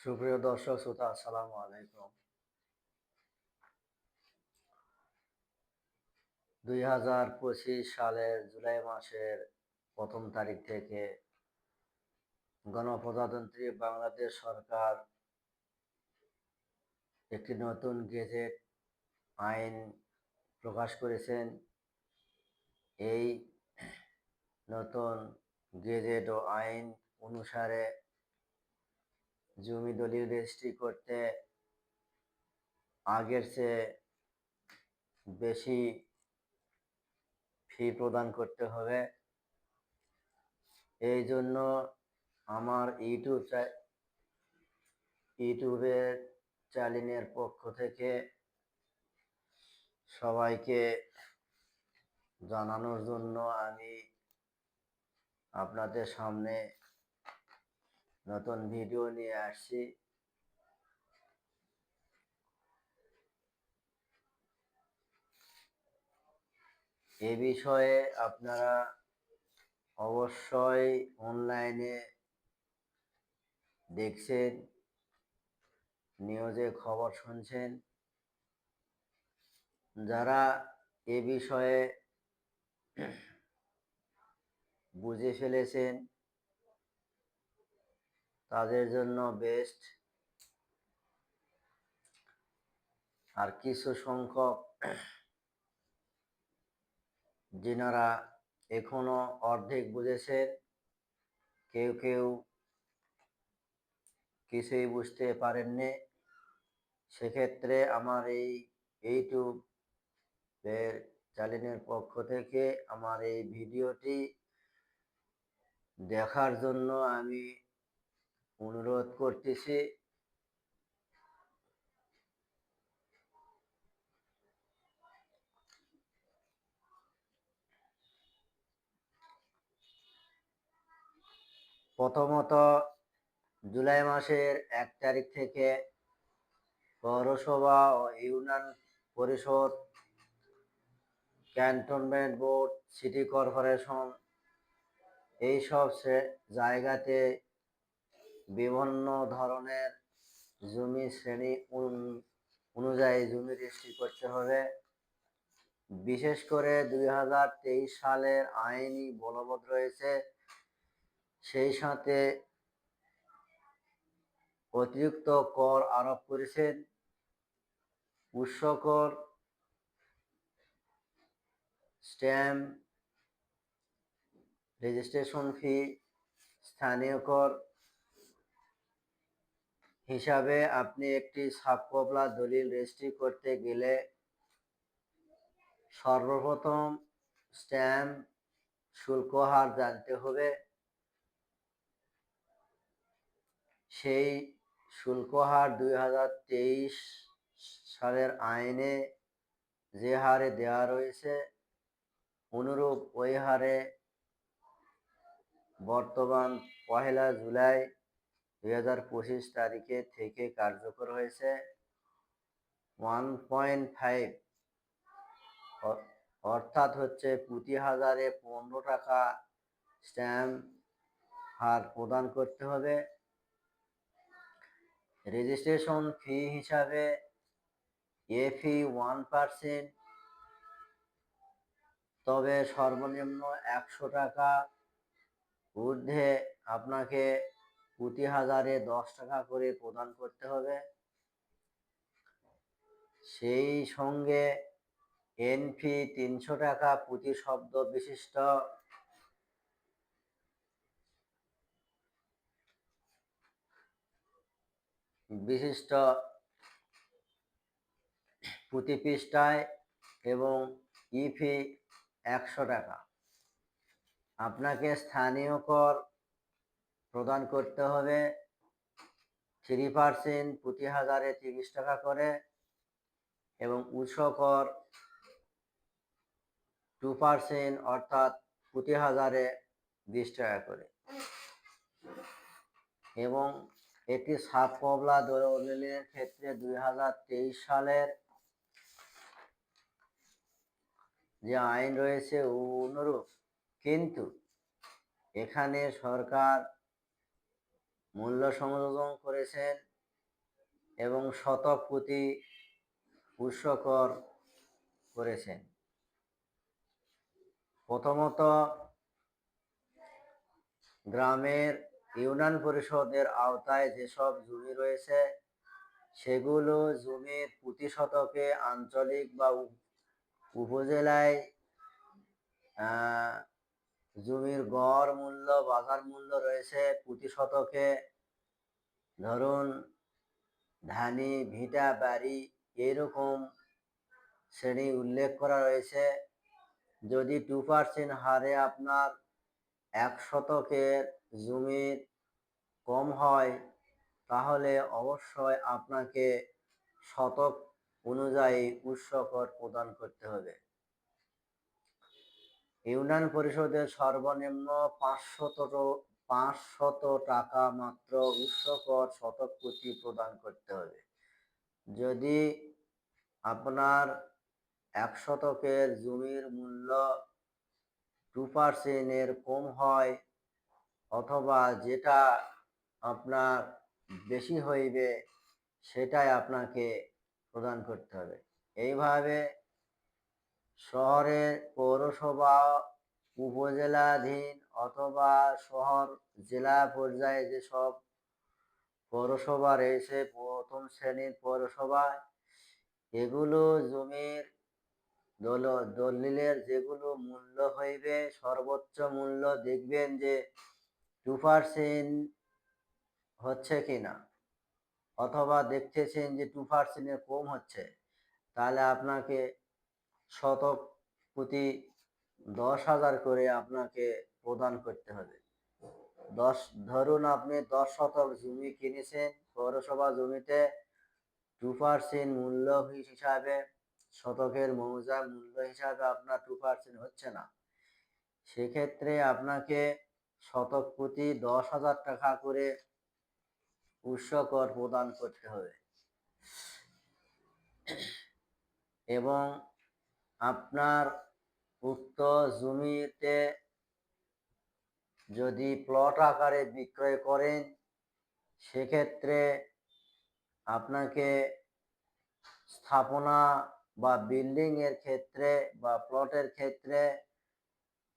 সুপ্রিয় দর্শক, শ্রোতা, আসসালামু আলাইকুম। দুই হাজার পঁচিশ সালের জুলাই মাসের প্রথম তারিখ থেকে গণপ্রজাতন্ত্রী বাংলাদেশ সরকার একটি নতুন গেজেট আইন প্রকাশ করেছেন। এই নতুন গেজেট ও আইন অনুসারে জমি দলিল রেজিস্ট্রি করতে আগের চেয়ে বেশি ফি প্রদান করতে হবে। এই জন্য আমার ইউটিউব ইউটিউবের চ্যানেলের পক্ষ থেকে সবাইকে জানানোর জন্য আমি আপনাদের সামনে নতুন ভিডিও নিয়ে আসছি এ বিষয়ে আপনারা অবশ্যই অনলাইনে দেখছেন নিউজে খবর শুনছেন। যারা এ বিষয়ে বুঝে ফেলেছেন তাদের জন্য বেস্ট আর কিছু সংখ্যক যেনারা এখনও অর্ধেক বুঝেছেন, কেউ কেউ কিছুই বুঝতে পারেননি। সেক্ষেত্রে আমার এই ইউটিউবের চ্যানেলের পক্ষ থেকে আমার এই ভিডিওটি দেখার জন্য আমি অনুরোধ করতেছি। প্রথমত জুলাই মাসের এক তারিখ থেকে পৌরসভা ও ইউনিয়ন পরিষদ, ক্যান্টনমেন্ট বোর্ড, সিটি কর্পোরেশন, এইসব জায়গাতে বিভিন্ন ধরনের জমি শ্রেণি অনুযায়ী জমি রেজিস্ট্রি করতে হবে। বিশেষ করে দুই হাজার তেইশ সালের আইনি বলবৎ রয়েছে। সেই সাথে অতিরিক্ত কর আরোপ করেছেন। উৎস কর স্ট্যাম্প, রেজিস্ট্রেশন ফি, স্থানীয় কর হিসাবে আপনি একটি সাবকবলা দলিল রেজিস্ট্রি করতে গেলে সর্বপ্রথম স্ট্যাম্প শুল্ক হার জানতে হবে। সেই শুল্ক হার দুই হাজার তেইশ সালের আইনে যে হারে দেওয়া রয়েছে, অনুরূপ ওই হারে বর্তমান পহেলা জুলাই দুই হাজার পঁচিশ তারিখে থেকে কার্যকর হয়েছে। ওয়ান পয়েন্ট ফাইভ অর্থাৎ হচ্ছে প্রতি হাজারে পনেরো টাকা স্ট্যাম্প হার প্রদান করতে হবে। রেজিস্ট্রেশন ফি হিসাবে এ ফি ওয়ান পার্সেন্ট তবে সর্বনিম্ন একশো টাকা ঊর্ধ্বে আপনাকে প্রতি হাজারে দশ টাকা করে প্রদান করতে হবে। সেই সঙ্গে এনফি তিনশো টাকা প্রতি শব্দ বিশিষ্ট বিশিষ্ট প্রতি পৃষ্ঠায় এবং ইফি একশো টাকা। আপনাকে স্থানীয় কর প্রদান করতে হবে। থ্রি পার্সেন্ট প্রতি হাজারে তিরিশ টাকা করে এবং উৎস কর টু পার্সেন্ট অর্থাৎ প্রতি হাজারে বিশ টাকা করে। এবং এটি সাত কবলা দলিলের ক্ষেত্রে দুই হাজার তেইশ সালের যে আইন রয়েছে অনুরূপ। কিন্তু এখানে সরকার মূল্য সংযোজন করেছেন এবং শতক প্রতি উৎসকর করেছেন। প্রথমত, গ্রামের ইউনিয়ন পরিষদের আওতায় যেসব জমি রয়েছে, সেগুলো জমির প্রতি শতকে আঞ্চলিক বা উপ- উপজেলায় জমির গড় মূল্য বাজার মূল্য রয়েছে প্রতি শতকে। ধরুন, ধানি, ভিটা, বাড়ি এরকম শ্রেণি উল্লেখ করা রয়েছে। যদি টু পার্সেন্ট হারে আপনার এক শতকের জমির কম হয়, তাহলে অবশ্যই আপনাকে শতক অনুযায়ী উৎসকর প্রদান করতে হবে। ইউনিয়ন পরিষদের সর্বনিম্ন পাঁচশত পাঁচশত টাকা মাত্র উৎসকর শতক প্রদান করতে হবে। যদি আপনার এক শতকের জমির মূল্য টু পার্সেন্টের কম হয় অথবা যেটা আপনার বেশি হইবে সেটাই আপনাকে প্রদান করতে হবে। এইভাবে শহরের পৌরসভা, উপজেলাধীন অথবা শহর, জেলা পর্যায়ে যেসব পৌরসভা রয়েছে প্রথম শ্রেণির পৌরসভা, এগুলো জমির দল, দলিলের যেগুলো মূল্য হইবে, সর্বোচ্চ মূল্য দেখবেন যে টু পার্সেন্ট হচ্ছে কিনা। অথবা দেখতেছেন যে টু পার্সেন্টের কম হচ্ছে, তাহলে আপনাকে শতক প্রতি দশ হাজার করে আপনাকে প্রদান করতে হবে। দশ, ধরুন আপনি দশ শতক জমি কিনেছেন, পৌরসভা জমিতে টু পার্সেন্ট মূল্য হিসাবে, শতকের মৌজা মূল্য হিসাবে আপনার টু পার্সেন্ট হচ্ছে না। সেক্ষেত্রে আপনাকে শতক প্রতি দশ হাজার টাকা করে উৎসকর প্রদান করতে হবে। এবং আপনার উক্ত জমিতে যদি প্লট আকারে বিক্রয় করেন, সেক্ষেত্রে আপনাকে স্থাপনা বা বিল্ডিং এর ক্ষেত্রে বা প্লটের ক্ষেত্রে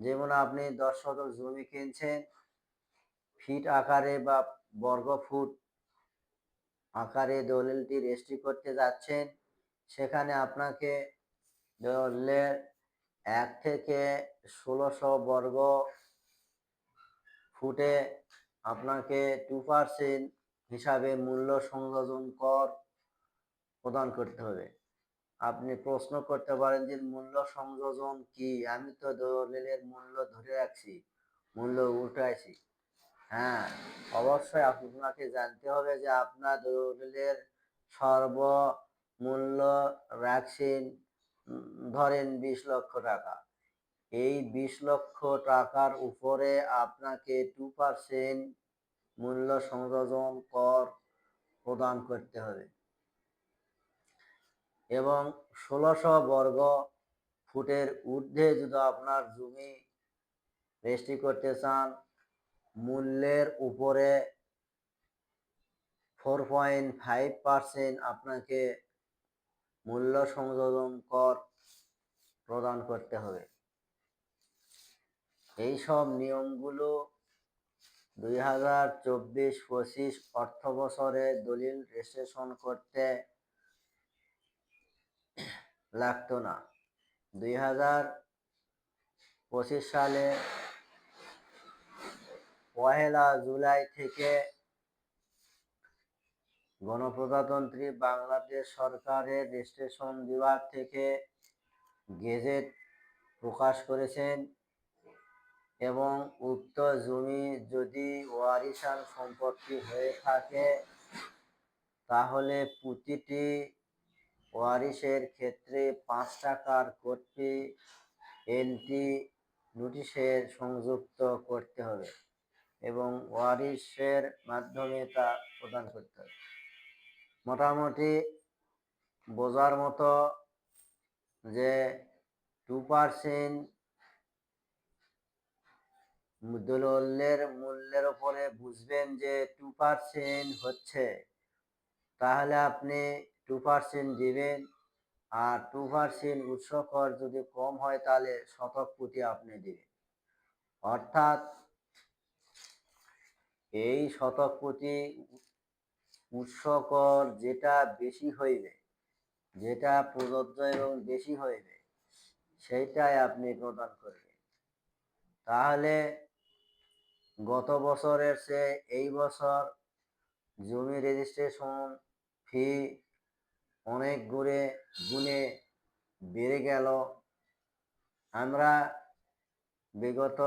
যেমন আপনি দশ শতক জমি কিনছেন ফিট আকারে বা বর্গ ফুট আকারে দলিলটি রেজিস্ট্রি করতে যাচ্ছেন, সেখানে আপনাকে দলিলের এক থেকে ষোলোশো বর্গ ফুটে আপনাকে টু পার্সেন্ট হিসাবে মূল্য সংযোজন কর প্রদান করতে হবে। আপনি প্রশ্ন করতে পারেন যে মূল্য সংযোজন কি? আমি তো দলিলের মূল্য ধরে রাখছি, মূল্য উঠাইছি হ্যাঁ অবশ্যই আপনাকে জানতে হবে যে আপনার দলিলের সর্বমূল্য রাখছেন ধরেন বিশ লক্ষ টাকা। এই বিশ লক্ষ টাকার উপরে আপনাকে টু পার্সেন্ট মূল্য সংযোজন কর প্রদান করতে হবে। এবং ষোলোশো বর্গ ফুটের ঊর্ধ্বে যদি আপনার জমি রেজিস্ট্রি করতে চান, মূল্যের উপরে ফোর পয়েন্ট ফাইভ পার্সেন্ট আপনাকে মূল্য সংযোজন কর প্রদান করতে হবে। এই সব নিয়মগুলো দুই হাজার চব্বিশ পঁচিশ অর্থ বছরে দলিল রেজিস্ট্রেশন করতে লাগতো না। দুই হাজার পঁচিশ সালে পহেলা জুলাই থেকে গণপ্রজাতন্ত্রী বাংলাদেশ সরকারের রেজিস্ট্রেশন বিভাগ থেকে গেজেট প্রকাশ করেছেন এবং উক্ত জমি যদি ওয়ারিশান সম্পত্তি হয়ে থাকে, তাহলে প্রতিটি ওয়ারিসের ক্ষেত্রে পাঁচ টাকার কোটি এলটি নোটিশের সংযুক্ত করতে হবে এবং ওয়ারিসের মাধ্যমে তা প্রদান করতে হবে। মোটামুটি বোঝার মতো যে টু পার্সেন্ট দলিলের মূল্যের উপরে বুঝবেন যে টু পার্সেন্ট হচ্ছে, তাহলে আপনি টু পার্সেন্ট দিবেন আর টু পার্সেন্ট উৎস কর যদি কম হয় তাহলে শতক প্রতি আপনি দিবেন। অর্থাৎ এই শতক প্রতি উৎস কর যেটা বেশি হইবে যেটা প্রযোজ্য এবং বেশি হইবে সেইটাই আপনি প্রদান করবেন। তাহলে গত বছরের চেয়ে এই বছর জমি রেজিস্ট্রেশন ফি অনেক গুণে গুণে বেড়ে গেল। আমরা বিগত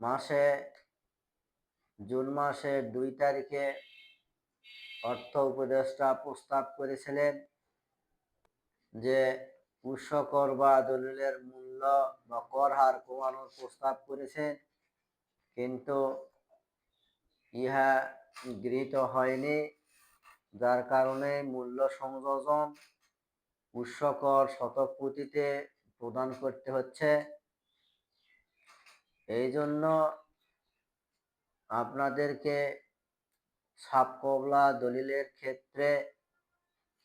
মাসে, জুন মাসের দুই তারিখে অর্থ উপদেষ্টা প্রস্তাব করেছিলেন যে উৎস বা দলিলের মূল্য বা কর হার কমানোর প্রস্তাব করেছেন, কিন্তু ইহা গৃহীত হয়নি। যার কারণে মূল্য সংযোজন উৎস কর শতক প্রদান করতে হচ্ছে। এই জন্য আপনাদেরকে সাপ কবলা দলিলের ক্ষেত্রে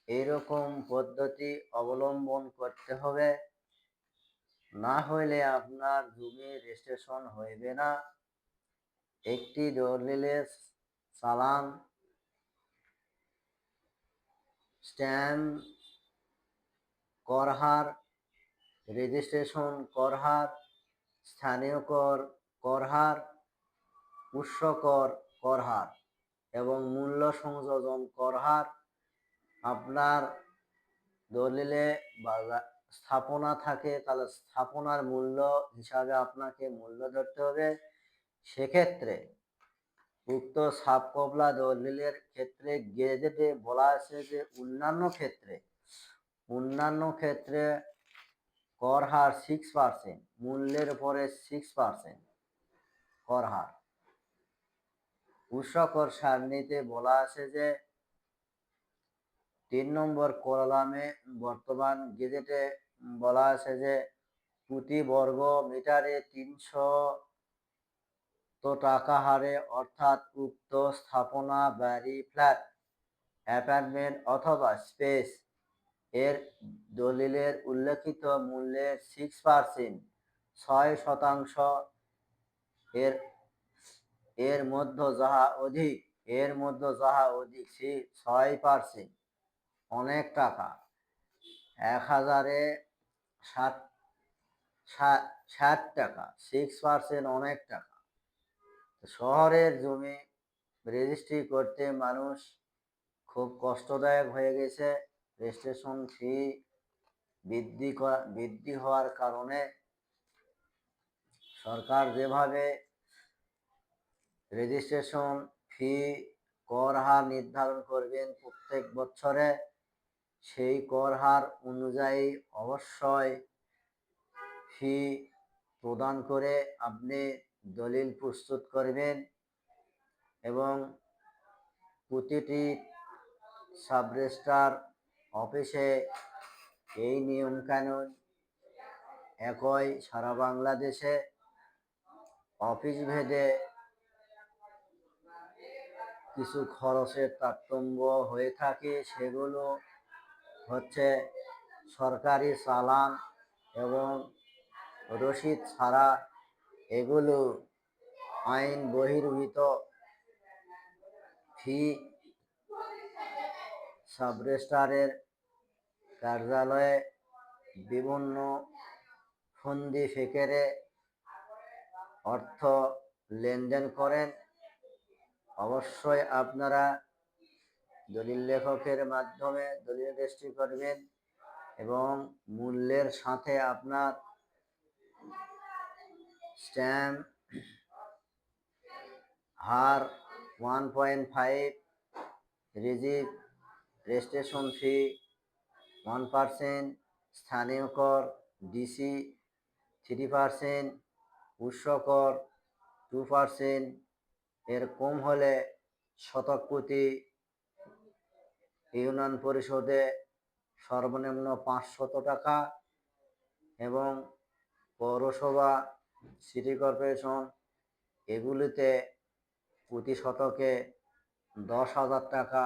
এইরকম পদ্ধতি অবলম্বন করতে হবে। না হইলে আপনার জমি রেজিস্ট্রেশন হইবে না। একটি দলিলের চালান স্ট্যাম্প করহার রেজিস্ট্রেশন করহার স্থানীয় কর করহার উৎস কর করহার এবং মূল্য সংযোজন করহার আপনার দলিলে বা স্থাপনা থাকে, তাহলে স্থাপনার মূল্য হিসাবে আপনাকে মূল্য ধরতে হবে। সেক্ষেত্রে উক্ত সাপ কবলা দলিলের ক্ষেত্রে গেজেটে বলা আছে যে, অন্যান্য ক্ষেত্রে অন্যান্য ক্ষেত্রে কর হার সিক্স পার্সেন্ট মূল্যের উপরে সিক্স পার্সেন্ট কর হার। উৎসকর সারণীতে বলা আছে যে, তিন নম্বর কলামে বর্তমান গেজেটে বলা আছে যে, প্রতি বর্গ মিটারে তিনশো তো টাকা হারে, অর্থাৎ উক্ত স্থাপনা, বাড়ি, ফ্ল্যাট, অ্যাপার্টমেন্ট অথবা স্পেস এর দলিলের উল্লেখিত মূল্যের সিক্স পার্সেন্ট ছয় শতাংশ এর এর মধ্য যাহা অধিক, এর মধ্য যাহা অধিক, সে ছয় পার্সেন্ট অনেক টাকা। এক হাজারে ষাট ষাট টাকা। সিক্স পার্সেন্ট অনেক টাকা। শহরের জমি রেজিস্ট্রি করতে মানুষ খুব কষ্টদায়ক হয়ে গেছে। রেজিস্ট্রেশন ফি বৃদ্ধি বৃদ্ধি হওয়ার কারণে সরকার যেভাবে রেজিস্ট্রেশন ফি কর হার নির্ধারণ করবেন প্রত্যেক বছরে। সেই কর হার অনুযায়ী অবশ্যই ফি প্রদান করে আপনি দলিল প্রস্তুত করবেন এবং প্রতিটি সাবরেস্টার অফিসে এই নিয়মকানুন একই সারা বাংলাদেশে। অফিস ভেদে কিছু খরচের তারতম্য হয়ে থাকে, সেগুলো হচ্ছে সরকারি চালান এবং রসিদ ছাড়া এগুলো আইন বহির্ভূত ফি সাবরেস্টারের কার্যালয়ে বিভিন্ন ফন্দি ফেকেরে অর্থ লেনদেন করেন। অবশ্যই আপনারা দলিল লেখকের মাধ্যমে দলিল রেজিস্ট্রি করবেন এবং মূল্যের সাথে আপনার স্ট্যাম্প, হার, ওয়ান পয়েন্ট ফাইভ রিজিভ রেজিস্ট্রেশন ফি, ওয়ান পার্সেন্ট, স্থানীয় কর, ডিসি, থ্রি পার্সেন্ট, উৎস কর, টু পার্সেন্ট এর কম হলে শতক প্রতি ইউনিয়ন পরিষদে সর্বনিম্ন পাঁচশত টাকা এবং পৌরসভা, সিটি কর্পোরেশন এগুলিতে প্রতি শতকে দশ হাজার টাকা,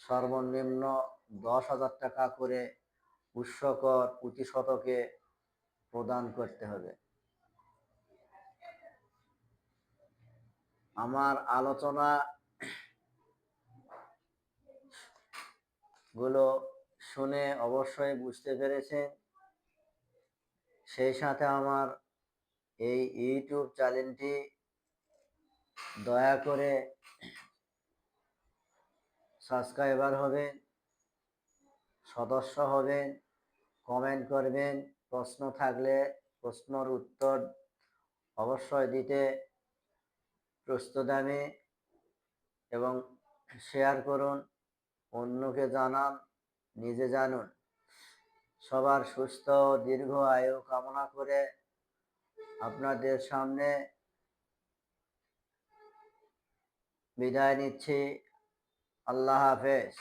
সর্বনিম্ন দশ হাজার টাকা করে উৎসকর প্রতি শতকে প্রদান করতে হবে। আমার আলোচনা গুলো শুনে অবশ্যই বুঝতে পেরেছেন। সেই সাথে আমার এই ইউটিউব চ্যানেলটি দয়া করে সাবস্ক্রাইবার হবেন, সদস্য হবেন, কমেন্ট করবেন, প্রশ্ন থাকলে প্রশ্নর উত্তর অবশ্যই দিতে প্রস্তুত আমি এবং শেয়ার করুন, অন্যকে জানান, নিজে জানুন। সবার সুস্থ ও দীর্ঘ আয়ু কামনা করে আপনাদের সামনে বিদায় নিচ্ছি। আল্লাহ হাফেজ।